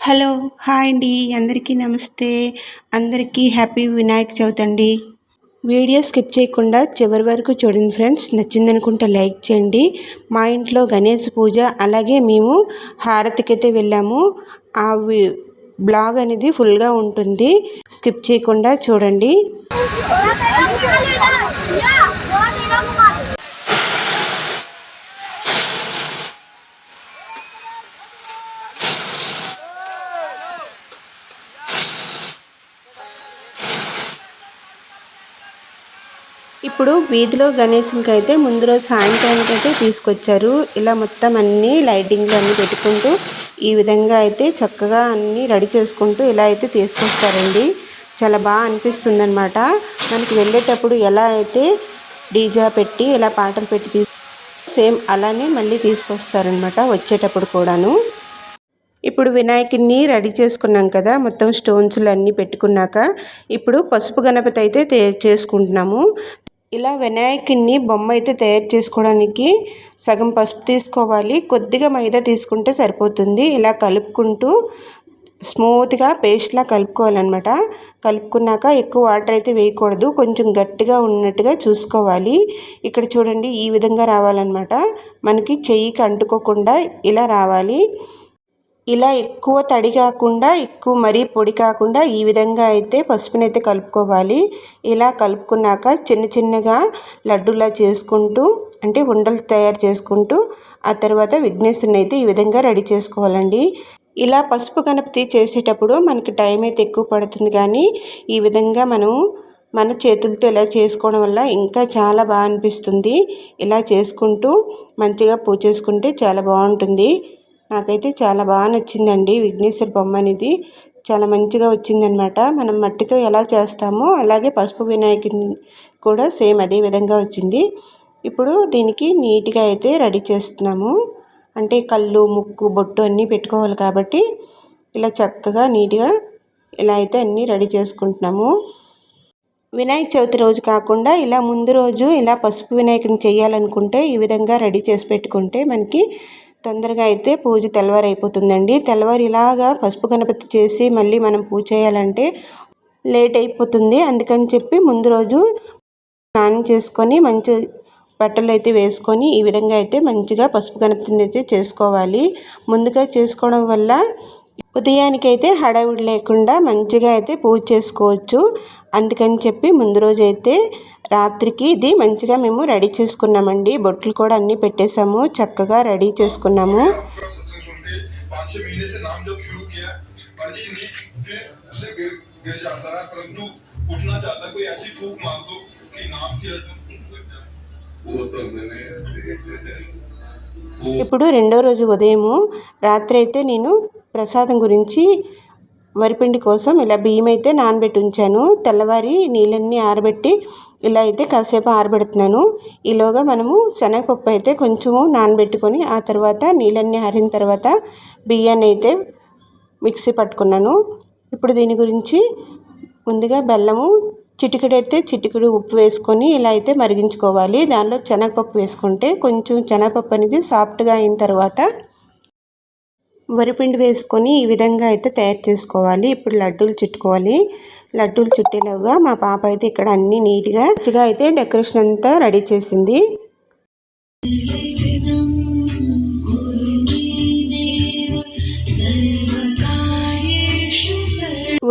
Hello hi అండి. అందరికీ నమస్తే. అందరికీ హ్యాపీ వినాయక చవితి అండి వీడియో స్కిప్ చేయకుండా చివరి వరకు చూడండి ఫ్రెండ్స్. నచ్చిందనుకుంటే లైక్ చేయండి. మా ఇంట్లో గణేష్ పూజ అలాగే మేము హారతికి అయితే వెళ్ళాము. ఆ వి- బ్లాగ్ అనేది ఫుల్గా ఉంటుంది. స్కిప్ చేయకుండా చూడండి. ఇప్పుడు వీధిలో గణేశునికి అయితే ముందు రోజు సాయంత్రానికి అయితే తీసుకొచ్చారు. ఇలా మొత్తం అన్ని లైటింగ్లు అన్ని పెట్టుకుంటూ ఈ విధంగా అయితే చక్కగా అన్ని రెడీ చేసుకుంటూ ఇలా అయితే తీసుకొస్తారండి. చాలా బాగా అనిపిస్తుంది అనమాట మనకి వెళ్ళేటప్పుడు ఎలా అయితే డీజా పెట్టి ఇలా పాటలు పెట్టి తీ సేమ్ అలానే మళ్ళీ తీసుకొస్తారనమాట వచ్చేటప్పుడు కూడాను. ఇప్పుడు వినాయకుడిని రెడీ చేసుకున్నాం కదా మొత్తం స్టోన్స్లు అన్నీ పెట్టుకున్నాక ఇప్పుడు పసుపు గణపతి అయితే చేసుకుంటున్నాము. ఇలా వినాయకుడిని బొమ్మ అయితే తయారు చేసుకోవడానికి సగం పసుపు తీసుకోవాలి. కొద్దిగా మైదా తీసుకుంటే సరిపోతుంది. ఇలా కలుపుకుంటూ స్మూత్గా పేస్ట్లా కలుపుకోవాలన్నమాట. కలుపుకున్నాక ఎక్కువ వాటర్ అయితే వేయకూడదు. కొంచెం గట్టిగా ఉన్నట్టుగా చూసుకోవాలి. ఇక్కడ చూడండి ఈ విధంగా రావాలన్నమాట. మనకి చెయ్యికి అంటుకోకుండా ఇలా రావాలి. ఇలా ఎక్కువ తడి కాకుండా ఎక్కువ మరీ పొడి కాకుండా ఈ విధంగా అయితే పసుపుని అయితే కలుపుకోవాలి. ఇలా కలుపుకున్నాక చిన్న చిన్నగా లడ్డూలా చేసుకుంటూ అంటే ఉండలు తయారు చేసుకుంటూ ఆ తర్వాత విఘ్నేశ్వరుని అయితే ఈ విధంగా రెడీ చేసుకోవాలండి. ఇలా పసుపు గణపతి చేసేటప్పుడు మనకి టైం అయితే ఎక్కువ పడుతుంది కానీ ఈ విధంగా మనం మన చేతులతో ఇలా చేసుకోవడం వల్ల ఇంకా చాలా బాగా అనిపిస్తుంది. ఇలా చేసుకుంటూ మంచిగా పూజ చేసుకుంటే చాలా బాగుంటుంది. నాకైతే చాలా బాగా నచ్చిందండి విఘ్నేశ్వర బొమ్మ అనేది. చాలా మంచిగా వచ్చిందనమాట మనం మట్టితో ఎలా చేస్తామో అలాగే పసుపు వినాయకుని కూడా సేమ్ అదే విధంగా వచ్చింది. ఇప్పుడు దీనికి నీట్గా అయితే రెడీ చేస్తున్నాము. అంటే కళ్ళు ముక్కు బొట్టు అన్నీ పెట్టుకోవాలి కాబట్టి ఇలా చక్కగా నీట్గా ఇలా అయితే అన్నీ రెడీ చేసుకుంటున్నాము. వినాయక చవితి రోజు కాకుండా ఇలా ముందు రోజు ఇలా పసుపు వినాయకుని చేయాలనుకుంటే ఈ విధంగా రెడీ చేసి పెట్టుకుంటే మనకి తొందరగా అయితే పూజ తెల్లవారు అయిపోతుందండి తెల్లవారు ఇలాగా పసుపు గణపతి చేసి మళ్ళీ మనం పూజ చేయాలంటే లేట్ అయిపోతుంది. అందుకని చెప్పి ముందు రోజు స్నానం చేసుకొని మంచి బట్టలు అయితే వేసుకొని ఈ విధంగా అయితే మంచిగా పసుపు గణపతిని అయితే చేసుకోవాలి. ముందుగా చేసుకోవడం వల్ల ఉదయానికైతే హడావిడి లేకుండా మంచిగా అయితే పూజ చేసుకోవచ్చు. అందుకని చెప్పి ముందు రోజు అయితే రాత్రికి ఇది మంచిగా మేము రెడీ చేసుకున్నామండి. బొట్లు కూడా అన్నీ పెట్టేసాము చక్కగా రెడీ చేసుకున్నాము. ఇప్పుడు రెండో రోజు ఉదయము. రాత్రి అయితే నేను ప్రసాదం గురించి వరిపిండి కోసం ఇలా బియ్యం అయితే నానబెట్టి ఉంచాను. తెల్లవారి నీళ్ళన్నీ ఆరబెట్టి ఇలా అయితే కాసేపు ఆరబెడుతున్నాను. ఈలోగా మనము శనగపప్పు అయితే కొంచెము నానబెట్టుకొని ఆ తర్వాత నీళ్ళన్నీ ఆరిన తర్వాత బియ్యాన్ని అయితే మిక్సీ పట్టుకున్నాను. ఇప్పుడు దీని గురించి ముందుగా బెల్లము చిటికెడు అయితే చిటికెడు ఉప్పు వేసుకొని ఇలా అయితే మరిగించుకోవాలి. దానిలో శనగపప్పు వేసుకుంటే కొంచెం శనగపప్పు అనేది సాఫ్ట్గా అయిన తర్వాత వరిపిండి వేసుకొని ఈ విధంగా అయితే తయారు చేసుకోవాలి. ఇప్పుడు లడ్డూలు చుట్టుకోవాలి. లడ్డూలు చుట్టేలాగా మా పాప అయితే ఇక్కడ అన్ని నీట్గా మంచిగా అయితే డెకరేషన్ అంతా రెడీ చేసింది.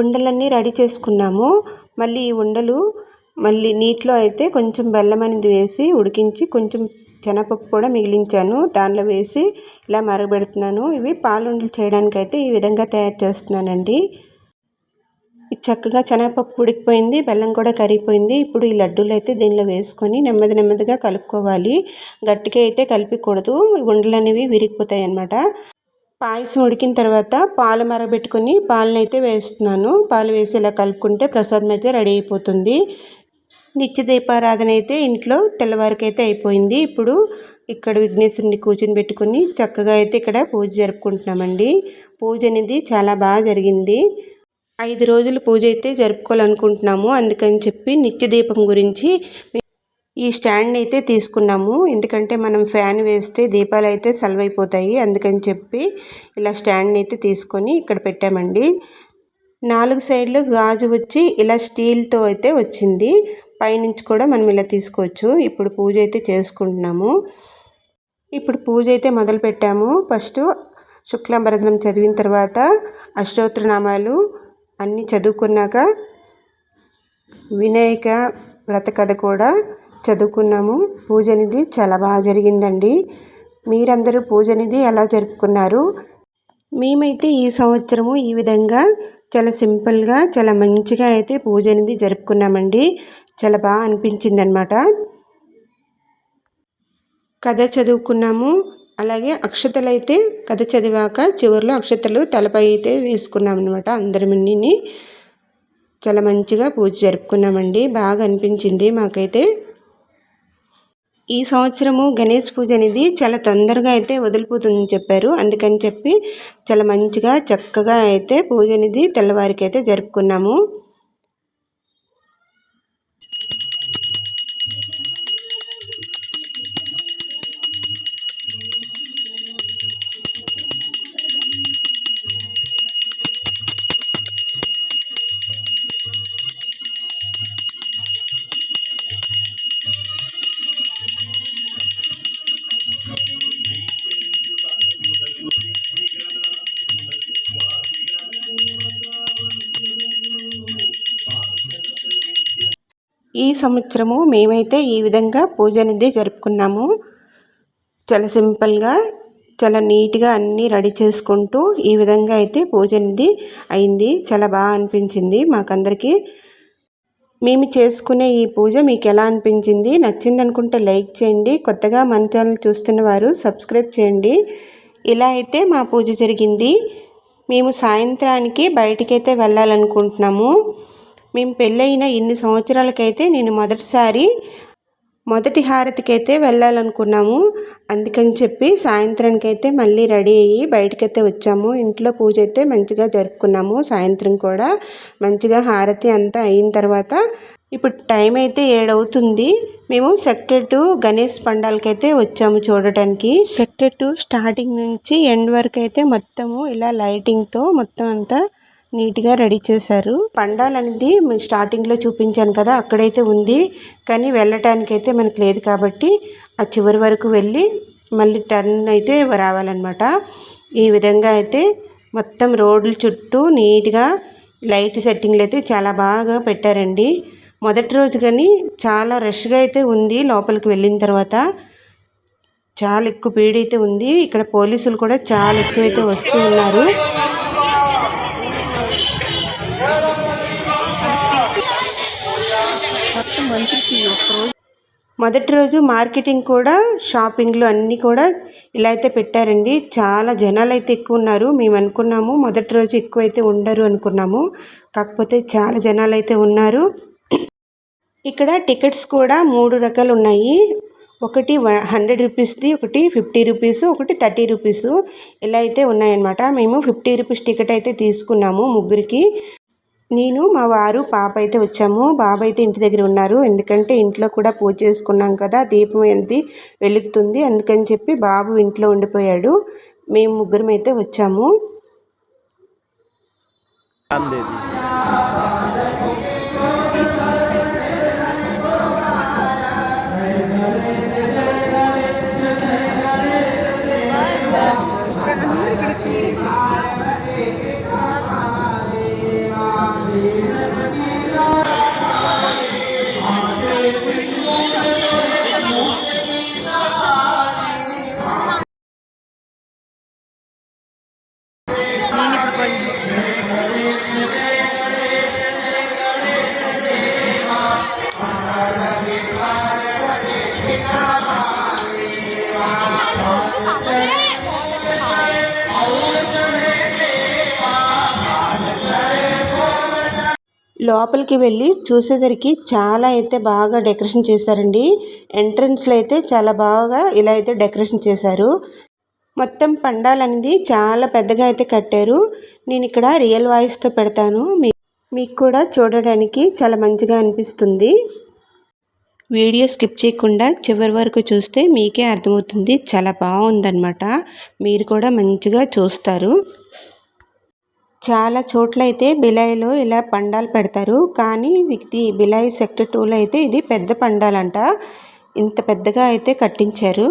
ఉండలన్నీ రెడీ చేసుకున్నాము. మళ్ళీ ఈ ఉండలు మళ్ళీ నీటిలో అయితే కొంచెం బెల్లం అనేది వేసి ఉడికించి కొంచెం శనగపప్పు కూడా మిగిలించాను. దానిలో వేసి ఇలా మరగబెడుతున్నాను. ఇవి పాలుండలు చేయడానికి అయితే ఈ విధంగా తయారు చేస్తున్నానండి. చక్కగా శనగపప్పు ఉడికిపోయింది బెల్లం కూడా కరిగిపోయింది. ఇప్పుడు ఈ లడ్డూలు అయితే దీనిలో వేసుకొని నెమ్మది నెమ్మదిగా కలుపుకోవాలి. గట్టిగా అయితే కలిపకూడదు. ఉండలు అనేవి విరిగిపోతాయి అన్నమాట. పాయసం ఉడికిన తర్వాత పాలు మరబెట్టుకుని పాలను అయితే వేస్తున్నాను. పాలు వేసి ఇలా కలుపుకుంటే ప్రసాదం అయితే రెడీ అయిపోతుంది. నిత్య దీపారాధన అయితే ఇంట్లో తెల్లవారికైతే అయిపోయింది. ఇప్పుడు ఇక్కడ విఘ్నేశ్వరుని కూర్చుని పెట్టుకుని చక్కగా అయితే ఇక్కడ పూజ జరుపుకుంటున్నామండి. పూజ అనేది చాలా బాగా జరిగింది. ఐదు రోజులు పూజ అయితే జరుపుకోవాలనుకుంటున్నాము. అందుకని చెప్పి నిత్య దీపం గురించి ఈ స్టాండ్ అయితే తీసుకున్నాము. ఎందుకంటే మనం ఫ్యాన్ వేస్తే దీపాలు అయితే సలవైపోతాయి. అందుకని చెప్పి ఇలా స్టాండ్ అయితే తీసుకొని ఇక్కడ పెట్టామండి. నాలుగు సైడ్లు గాజు వచ్చి ఇలా స్టీల్తో అయితే వచ్చింది. పైనుంచి కూడా మనం ఇలా తీసుకోవచ్చు. ఇప్పుడు పూజ అయితే చేసుకుంటున్నాము. ఇప్పుడు పూజ అయితే మొదలు పెట్టాము ఫస్ట్ శుక్లాంబరదనం చదివిన తర్వాత అష్టోత్తరనామాలు అన్నీ చదువుకున్నాక వినాయక వ్రత కథ కూడా చదువుకున్నాము. పూజ అనేది చాలా బాగా జరిగిందండి. మీరందరూ పూజ అనేది ఎలా జరుపుకున్నారు? మేమైతే ఈ సంవత్సరము ఈ విధంగా చాలా సింపుల్గా చాలా మంచిగా అయితే పూజ అనేది జరుపుకున్నామండి. చాలా బాగా అనిపించింది అనమాట కథ చదువుకున్నాము. అలాగే అక్షతలు అయితే కథ చదివాక చివరిలో అక్షతలు తలపై అయితే వేసుకున్నాం అనమాట అందరిని చాలా మంచిగా పూజ జరుపుకున్నామండి. బాగా అనిపించింది మాకైతే. ఈ సంవత్సరము గణేష్ పూజ అనేది చాలా తొందరగా అయితే వదిలిపోతుందని చెప్పారు. అందుకని చెప్పి చాలా మంచిగా చక్కగా అయితే పూజ అనేది తెల్లవారికి అయితే జరుపుకున్నాము. ఈ సంవత్సరము మేమైతే ఈ విధంగా పూజ అనేది జరుపుకున్నాము. చాలా సింపుల్గా చాలా నీట్గా అన్నీ రెడీ చేసుకుంటూ ఈ విధంగా అయితే పూజ అనేది అయింది. చాలా బాగా అనిపించింది మాకందరికీ. మేము చేసుకునే ఈ పూజ మీకు ఎలా అనిపించింది? నచ్చింది అనుకుంటే లైక్ చేయండి. కొత్తగా మన ఛానల్ చూస్తున్న వారు సబ్స్క్రైబ్ చేయండి. ఇలా అయితే మా పూజ జరిగింది. మేము సాయంత్రానికి బయటికైతే వెళ్ళాలనుకుంటున్నాము. మేము పెళ్ళైన ఇన్ని సంవత్సరాలకైతే నేను మొదటిసారి మొదటి హారతికి అయితే వెళ్ళాలనుకున్నాము. అందుకని చెప్పి సాయంత్రానికి అయితే మళ్ళీ రెడీ అయ్యి బయటకైతే వచ్చాము. ఇంట్లో పూజ అయితే మంచిగా జరుపుకున్నాము. సాయంత్రం కూడా మంచిగా హారతి అంతా అయిన తర్వాత ఇప్పుడు టైం అయితే ఏడవుతుంది. మేము సెక్టర్ టు గణేష్ పండాలకి అయితే వచ్చాము చూడటానికి. సెక్టర్ టూ స్టార్టింగ్ నుంచి ఎండ్ వరకు అయితే మొత్తము ఇలా లైటింగ్తో మొత్తం అంతా నీట్గా రెడీ చేశారు. పండాల్ అనేది స్టార్టింగ్లో చూపించాను కదా అక్కడైతే ఉంది. కానీ వెళ్ళటానికి అయితే మనకు లేదు కాబట్టి ఆ చివరి వరకు వెళ్ళి మళ్ళీ టర్న్ అయితే రావాలన్నమాట. ఈ విధంగా అయితే మొత్తం రోడ్ల చుట్టూ నీట్గా లైట్ సెట్టింగ్లు అయితే చాలా బాగా పెట్టారండి. మొదటి రోజు కానీ చాలా రష్గా అయితే ఉంది లోపలికి వెళ్ళిన తర్వాత. చాలా ఎక్కువ పీడైతే ఉంది. ఇక్కడ పోలీసులు కూడా చాలా ఎక్కువైతే వస్తూ ఉన్నారు. మొదటి రోజు మార్కెటింగ్ కూడా షాపింగ్లు అన్నీ కూడా ఇలా అయితే పెట్టారండి. చాలా జనాలు అయితే ఎక్కువ ఉన్నారు. మేము అనుకున్నాము మొదటి రోజు ఎక్కువ అయితే ఉండరు అనుకున్నాము. కాకపోతే చాలా జనాలు అయితే ఉన్నారు. ఇక్కడ టికెట్స్ కూడా మూడు రకాలు ఉన్నాయి. ఒకటి హండ్రెడ్ రూపీస్ది ఒకటి ఫిఫ్టీ రూపీస్ ఒకటి థర్టీ రూపీస్ ఇలా అయితే ఉన్నాయన్నమాట. మేము ఫిఫ్టీ రూపీస్ టికెట్ అయితే తీసుకున్నాము ముగ్గురికి. నేను మా వారు పాప అయితే వచ్చాము. బాబు అయితే ఇంటి దగ్గర ఉన్నారు. ఎందుకంటే ఇంట్లో కూడా పూజ చేసుకున్నాం కదా దీపం అనేది వెలుగుతుంది. అందుకని చెప్పి బాబు ఇంట్లో ఉండిపోయాడు. మేము ముగ్గురం అయితే వచ్చాము లోపలికి వెళ్ళి చూసేసరికి చాలా అయితే బాగా డెకరేషన్ చేశారండి. ఎంట్రన్స్లో అయితే చాలా బాగా ఇలా అయితే డెకరేషన్ చేశారు. మొత్తం పండాలనేది చాలా పెద్దగా అయితే కట్టారు. నేను ఇక్కడ రియల్ వాయిస్తో పెడతాను. మీ మీకు కూడా చూడడానికి చాలా మంచిగా అనిపిస్తుంది. వీడియో స్కిప్ చేయకుండా చివరి వరకు చూస్తే మీకే అర్థమవుతుంది. చాలా బాగుందన్నమాట. మీరు కూడా మంచిగా చూస్తారు. చాలా చోట్ల అయితే బిలాయిలో ఇలా పండాలు పెడతారు. కానీ ఇది బిలాయి సెక్టర్ టూలో అయితే ఇది పెద్ద పండాలంట. ఇంత పెద్దగా అయితే కట్టించారు.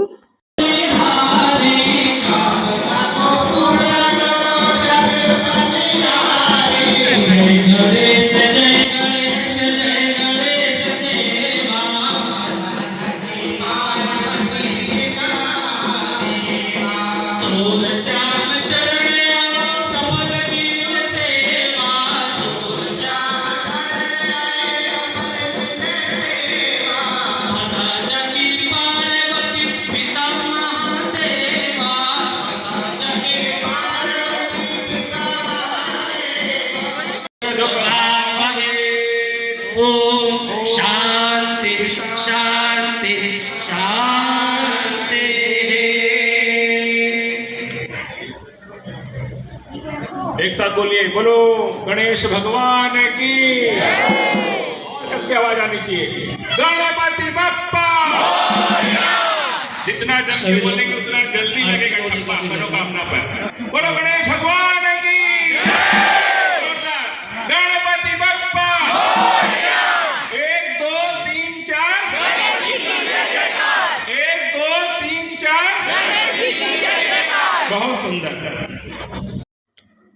ओम शांति शांति शांति एक साथ बोलिए बोलो गणेश भगवान की। और कसके आवाज़ आनी चाहिए? गणपति बप्पा। जितना जल्दी बोलेंगे उतना जल्दी लगेगा ठप्पा मनोकामना पर। बोलो गणेश।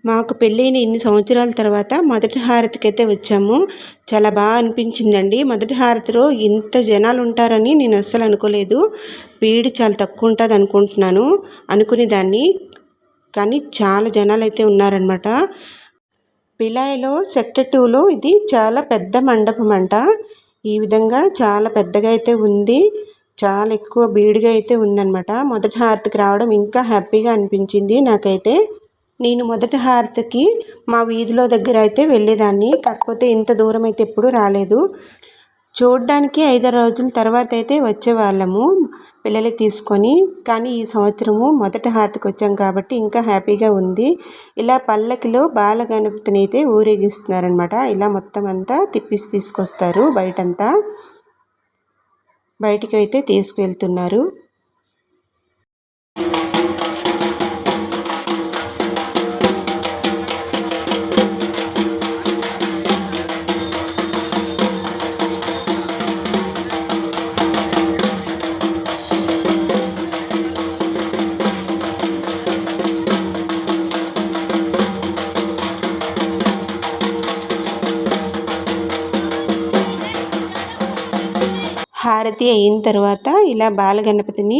మాకు పెళ్ళైన ఇన్ని సంవత్సరాల తర్వాత మొదటి హారతికైతే అయితే వచ్చాము. చాలా బాగా అనిపించిందండి. మొదటి హారతిలో ఇంత జనాలు ఉంటారని నేను అస్సలు అనుకోలేదు. వీడి చాలా తక్కువ ఉంటుంది అనుకుంటున్నాను అనుకునే దాన్ని కానీ చాలా జనాలు అయితే ఉన్నారనమాట పిలాయిలో సెక్టర్ టూలో ఇది చాలా పెద్ద మండపం అంట ఈ విధంగా చాలా పెద్దగా అయితే ఉంది. చాలా ఎక్కువ బీడిగా అయితే ఉందన్నమాట. మొదటి హారతికి రావడం ఇంకా హ్యాపీగా అనిపించింది నాకైతే. నేను మొదటి హారతికి మా వీధిలో దగ్గర అయితే వెళ్ళేదాన్ని. కాకపోతే ఇంత దూరం అయితే ఎప్పుడు రాలేదు. చూడడానికి ఐదారు రోజుల తర్వాత అయితే వచ్చేవాళ్ళము పిల్లలకి తీసుకొని. కానీ ఈ సంవత్సరము మొదటి హారతికి వచ్చాం కాబట్టి ఇంకా హ్యాపీగా ఉంది. ఇలా పల్లకిలో బాల గణపతిని అయితే ఊరేగిస్తున్నారనమాట ఇలా మొత్తం అంతా తిప్పిసి తీసుకొస్తారు బయటంతా. బయటికి అయితే తీసుకువెళ్తున్నారు హారతి అయిన తర్వాత ఇలా బాలగణపతిని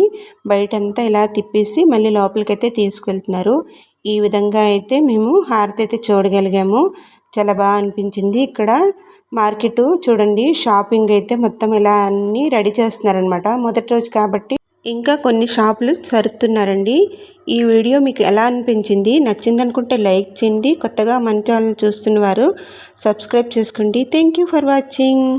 బయటంతా ఇలా తిప్పేసి మళ్ళీ లోపలికైతే తీసుకెళ్తున్నారు. ఈ విధంగా అయితే మేము హారతి అయితే చూడగలిగాము. చాలా బాగా అనిపించింది. ఇక్కడ మార్కెట్ చూడండి షాపింగ్ అయితే మొత్తం ఇలా అన్నీ రెడీ చేస్తున్నారనమాట మొదటి రోజు కాబట్టి ఇంకా కొన్ని షాపులు సరుతున్నారండి ఈ వీడియో మీకు ఎలా అనిపించింది? నచ్చిందనుకుంటే లైక్ చేయండి. కొత్తగా మన ఛానల్ చూస్తున్న వారు సబ్స్క్రైబ్ చేసుకోండి. Thank you for watching